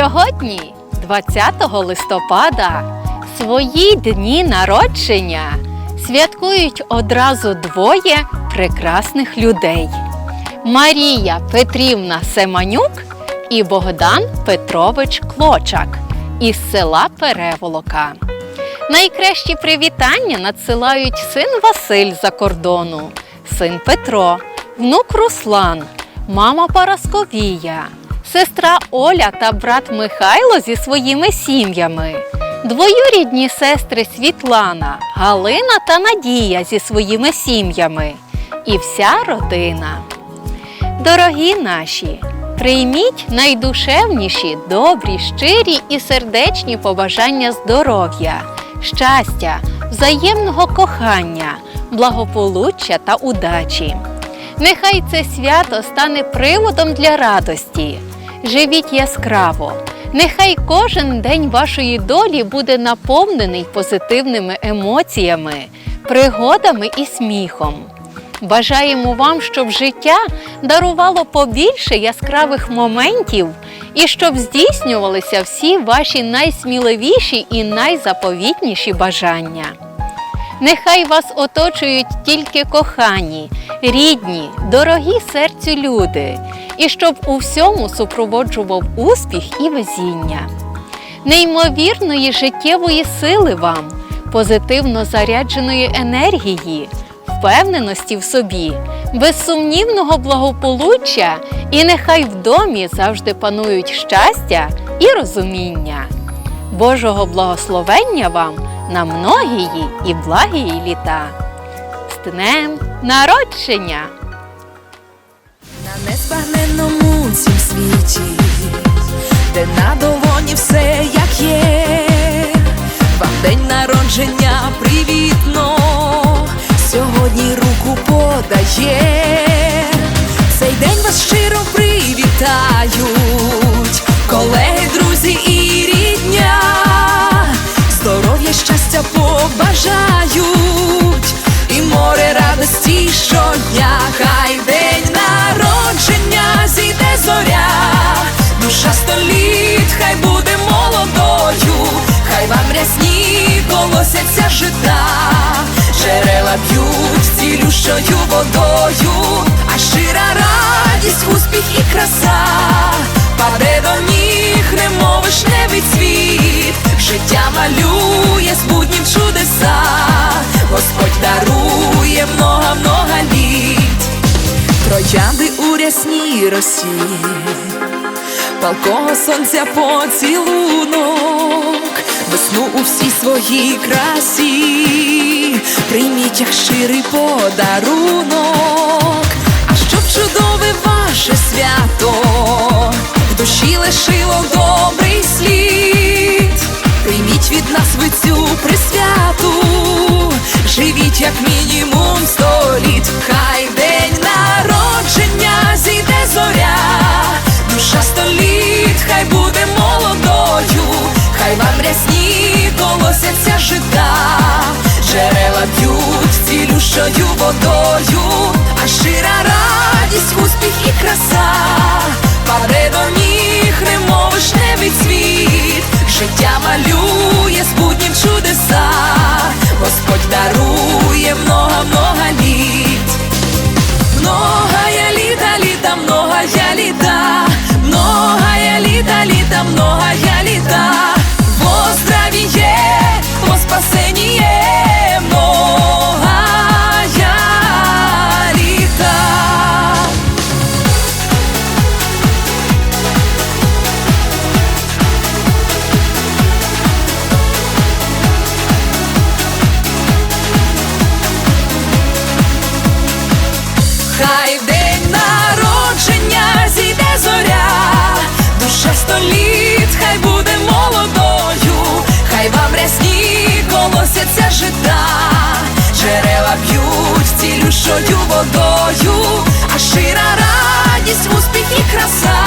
Сьогодні, 20 листопада, свої дні народження святкують одразу двоє прекрасних людей: Марія Петрівна Семанюк і Богдан Петрович Клочак із села Переволока. Найкращі привітання надсилають син Василь за кордону, син Петро, внук Руслан, мама Парасковія, сестра Оля та брат Михайло зі своїми сім'ями, двоюрідні сестри Світлана, Галина та Надія зі своїми сім'ями і вся родина. Дорогі наші, прийміть найдушевніші, добрі, щирі і сердечні побажання здоров'я, щастя, взаємного кохання, благополуччя та удачі. Нехай це свято стане приводом для радості. Живіть яскраво. Нехай кожен день вашої долі буде наповнений позитивними емоціями, пригодами і сміхом. Бажаємо вам, щоб життя дарувало побільше яскравих моментів і щоб здійснювалися всі ваші найсміливіші і найзаповітніші бажання. Нехай вас оточують тільки кохані, рідні, дорогі серцю люди, і щоб у всьому супроводжував успіх і везіння. Неймовірної життєвої сили вам, позитивно зарядженої енергії, впевненості в собі, безсумнівного благополуччя, і нехай в домі завжди панують щастя і розуміння. Божого благословення вам на многії і благії літа. З днем народження! На незбагненному цім світі, де на долоні все як є, вам день народження побажають, і море радості щодня, хай день народження зійде зоря, душа століт, хай буде молодою, хай вам рясні колосяться жита, джерела б'ють цілющою водою, а щира радість, успіх і краса, рясній росі, палкого сонця поцілунок, весну у всій своїй красі, прийміть як щирий подарунок, а щоб чудове ваше свято, в душі лишило добрий слід, прийміть від нас ви цю присвяту, живіть як мінімум цілющою водою, а щира радість, успіх і краса, хай вам рясні колосяться жита, джерела б'ють цілющою водою, а шира радість, успіх і краса,